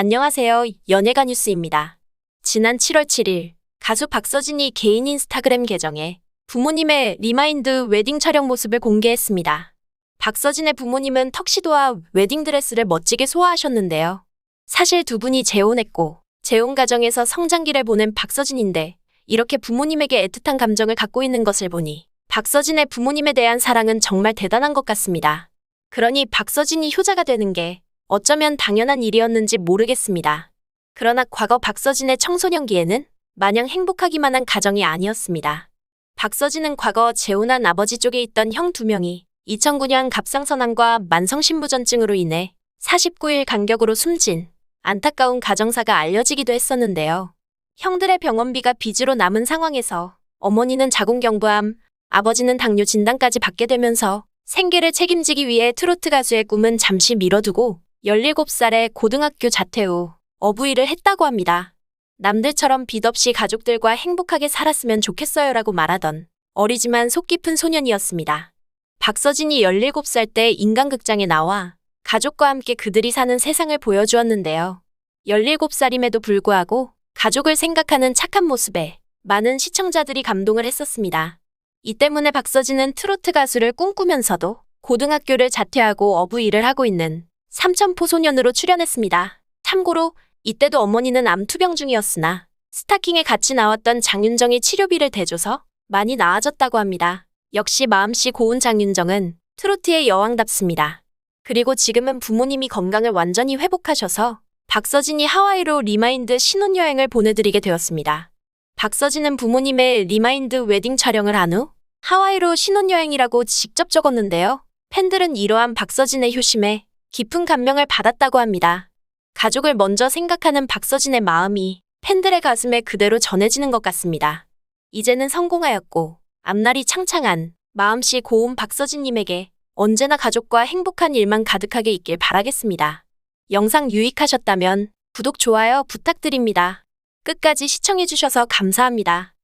안녕하세요. 연예가 뉴스입니다. 지난 7월 7일 가수 박서진이 개인 인스타그램 계정에 부모님의 리마인드 웨딩 촬영 모습을 공개했습니다. 박서진의 부모님은 턱시도와 웨딩드레스를 멋지게 소화하셨는데요. 사실 두 분이 재혼했고 재혼 가정에서 성장기를 보낸 박서진인데 이렇게 부모님에게 애틋한 감정을 갖고 있는 것을 보니 박서진의 부모님에 대한 사랑은 정말 대단한 것 같습니다. 그러니 박서진이 효자가 되는 게 어쩌면 당연한 일이었는지 모르겠습니다. 그러나 과거 박서진의 청소년기에는 마냥 행복하기만 한 가정이 아니었습니다. 박서진은 과거 재혼한 아버지 쪽에 있던 형 두 명이 2009년 갑상선암과 만성신부전증으로 인해 49일 간격으로 숨진 안타까운 가정사가 알려지기도 했었는데요. 형들의 병원비가 빚으로 남은 상황에서 어머니는 자궁경부암, 아버지는 당뇨 진단까지 받게 되면서 생계를 책임지기 위해 트로트 가수의 꿈은 잠시 미뤄두고 17살에 고등학교 자퇴 후 어부일을 했다고 합니다. 남들처럼 빚 없이 가족들과 행복하게 살았으면 좋겠어요라고 말하던 어리지만 속 깊은 소년이었습니다. 박서진이 17살 때 인간극장에 나와 가족과 함께 그들이 사는 세상을 보여주었는데요. 17살임에도 불구하고 가족을 생각하는 착한 모습에 많은 시청자들이 감동을 했었습니다. 이 때문에 박서진은 트로트 가수를 꿈꾸면서도 고등학교를 자퇴하고 어부 일을 하고 있는 삼천포 소년으로 출연했습니다. 참고로 이때도 어머니는 암투병 중이었으나 스타킹에 같이 나왔던 장윤정이 치료비를 대줘서 많이 나아졌다고 합니다. 역시 마음씨 고운 장윤정은 트로트의 여왕답습니다. 그리고 지금은 부모님이 건강을 완전히 회복하셔서 박서진이 하와이로 리마인드 신혼여행을 보내드리게 되었습니다. 박서진은 부모님의 리마인드 웨딩 촬영을 한 후 하와이로 신혼여행이라고 직접 적었는데요. 팬들은 이러한 박서진의 효심에 깊은 감명을 받았다고 합니다. 가족을 먼저 생각하는 박서진의 마음이 팬들의 가슴에 그대로 전해지는 것 같습니다. 이제는 성공하였고 앞날이 창창한 마음씨 고운 박서진님에게 언제나 가족과 행복한 일만 가득하게 있길 바라겠습니다. 영상 유익하셨다면 구독, 좋아요 부탁드립니다. 끝까지 시청해주셔서 감사합니다.